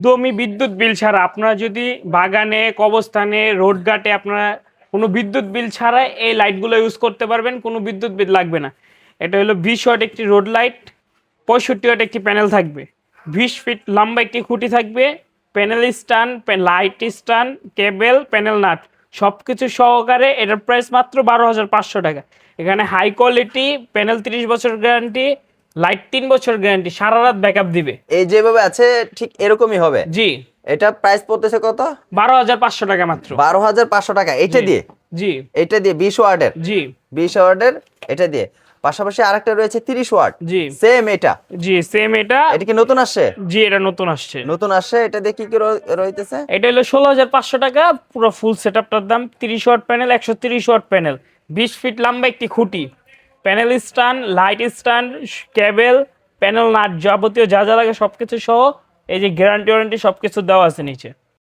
একদমই বিদ্যুৎ বিল ছাড়া আপনারা যদি বাগানে কবস্থানে রোড ঘাটে আপনারা কোনো বিদ্যুৎ বিল ছাড়া এই লাইটগুলো ইউজ করতে পারবেন, কোনো বিদ্যুৎ বিল লাগবে না। এটা হলো বিশ ওয়াট একটি রোড লাইট পঁয়ষট্টি ওয়াট একটি প্যানেল থাকবে। বিশ ফিট লম্বা একটি খুঁটি থাকবে panel stand light stand cable panel nut সব কিছু সহকারে এটার প্রাইস মাত্র বারো হাজার পাঁচশো টাকা। এখানে হাই কোয়ালিটি প্যানেল তিরিশ বছর গ্যারান্টি লাইট তিন বছর গ্যারান্টি সারা রাত ব্যাকআপ দিবে। এই যেভাবে আছে ঠিক এরকমই হবে। জি। এটা প্রাইস পড়তেছে কত? বারো হাজার পাঁচশো টাকা মাত্র। বারো হাজার পাঁচশো টাকা এটা দিয়ে? জি। এটা দিয়ে বিশ ওয়ার্ডের? জি। বিশ ওয়ার্ডের এটা দিয়ে। পাশাপাশি আরেকটা রয়েছে তিরিশ ওয়ার্ড। জি। সেম এটা। জি সেম এটা। এটা কি নতুন আসছে? জি এটা নতুন আসছে। নতুন আসছে এটা দিয়ে কি কি রইতেছে? এটা হলো ষোলো হাজার পাঁচশো টাকা পুরো ফুল সেট আপটার দাম তিরিশ ওয়াট প্যানেল একশো তিরিশ ওয়াট প্যানেল বিশ ফিট লম্বা একটি খুঁটি। Panel stand, light stand, cable, panel nut যাবতীয় যা যা লাগে সব কিছু সহ এই যে গ্যারান্টি ওয়ারেন্টি সব কিছু দেওয়া আছে নিচে।